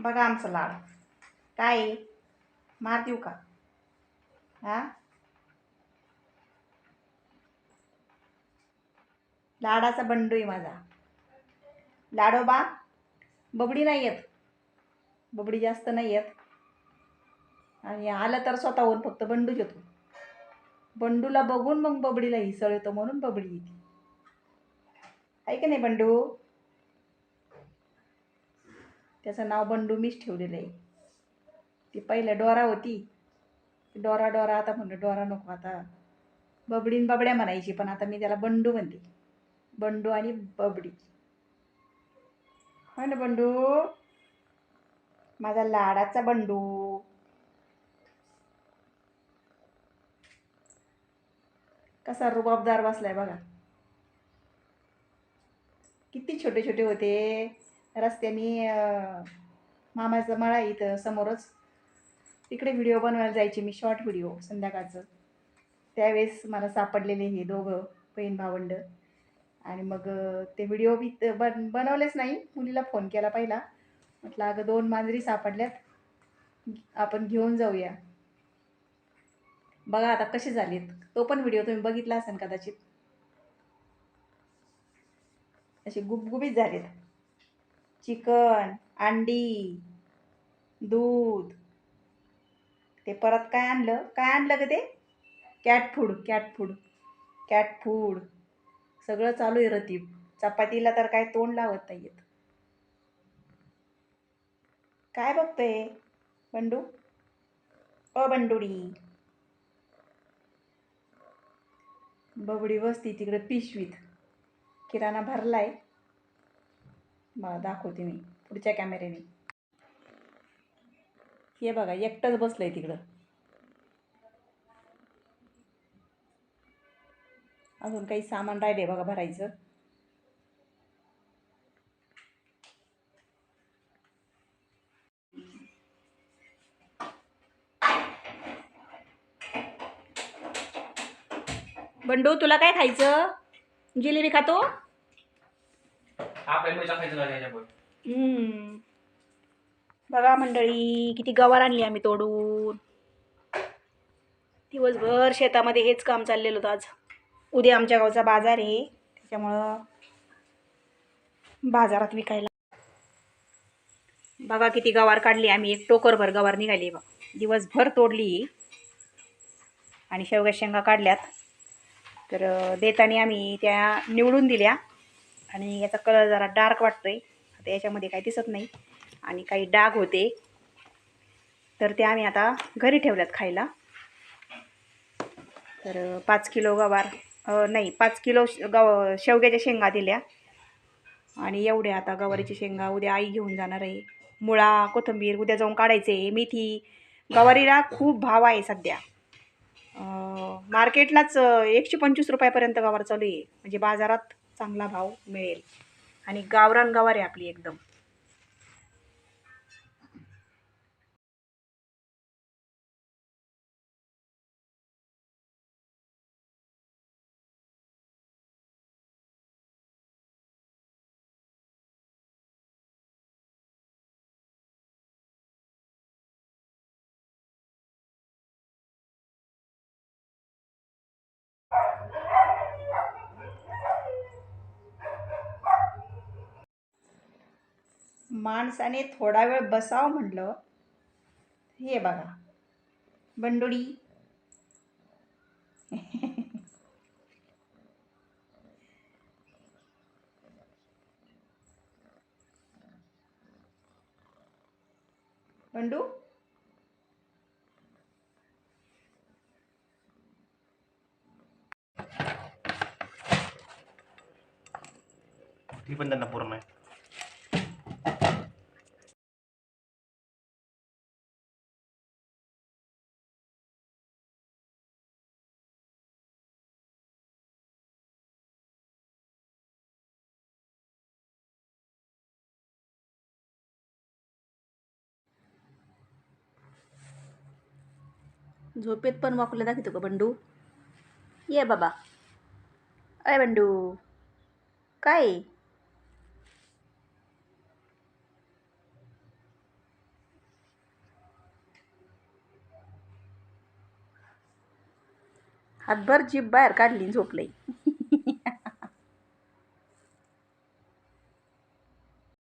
बघा आमचं लाड. काय आहे? मार देऊ का? हा? लाडाचा बंडू आहे माझा. लाडोबा बबडी नाही येत. बबडी जास्त नाही येत. आणि आलं तर स्वतःहून फक्त बंडूच येतो बंडूला बघून मग बबडीला हिसळ येतो म्हणून बबडी येते. आहे की नाही बंडू? त्याचं नाव बंडू मीच ठेवलेलं आहे. ती पहिलं डोरा होती. डोरा डोरा आता म्हणलं डोरा नको आता बबडीन बबड्या म्हणायची पण आता मी त्याला बंडू म्हणते. बंडू आणि बबडी. हो ना बंडू? माझा लाडाचा बंडू. कसा रुबाबदार बसलाय बघा. किती छोटे छोटे होते. रस्त्याने मामाचं मामाचा मळा इथं समोरच. तिकडे व्हिडिओ बनवायला जायचे मी शॉर्ट व्हिडिओ संध्याकाळचं. त्यावेळेस मला सापडलेले हे दोघं बहीण भावंड. आणि मग ते व्हिडिओ बी बन बनवलेच नाही. मुलीला फोन केला पहिला. म्हटलं अगं दोन मांजरी सापडल्यात. आपण घेऊन जाऊया. बघा आता कसे झालेत. तो पण व्हिडिओ तुम्ही बघितला असेल कदाचित. असे गुबगुबीत झालेत. चिकन अंडी दूध. ते परत काय आणलं? काय आणलं ग ते? Cat food cat food cat food सगळं चालू आहे रतीब. चपातीला तर काय तोंड लावत नाही येत काय बघतोय? बंडू? अ बंडुडी. बबडी बसती तिकडे पिशवीत. किराणा भरलाय. दाखवते मी पुढच्या कॅमेऱ्याने हे बघा एकटंच बसलंय तिकडं. अजून काही सामान राहिले बघा भरायचं. बंडू तुला काय खायचं? जिलेबी खातो? हम्म. बघा मंडळी किती गवार आणली आम्ही तोडून. दिवसभर शेतामध्ये हेच काम चाललेलं होतं आज. उद्या आमच्या गावचा बाजार आहे त्याच्यामुळं बाजारात विकायला. बघा किती गवार काढली आम्ही एक टोकरभर गवार निघाली बघ. दिवसभर तोडली. आणि शेवग्या शेंगा काढल्यात. तर अं, देताना आम्ही त्या निवडून दिल्या. आणि याचा कलर जरा डार्क वाटतोय. आता याच्यामध्ये काही दिसत नाही. आणि काही डाग होते. तर ते आम्ही आता घरी ठेवल्यात खायला. तर पाच किलो गवार नाही पाच किलो श- गव शेवग्याच्या शेंगा दिल्या. आणि एवढ्या आता गवारीची शेंगा उद्या आई घेऊन जाणार आहे. मुळा कोथिंबीर उद्या जाऊन काढायचे. मेथी गवारीला खूप भाव आहे सध्या. मार्केटलाच एकशे पंचवीस रुपयापर्यंत गवार चालू आहे. म्हणजे बाजारात चांगला भाव मिळेल. आणि गावरान गवार आहे आपली एकदम. माणसाने थोडा वेळ बसावं म्हटलं हे बघा बंडुडी. बंडू? ती पण त्यांना पूर्ण आहे झोपेत पण वॉकला दाखवतो का बंडू. ये बाबा. अय बंडू. काय? हातभर जीप बाहेर काढली झोपलंय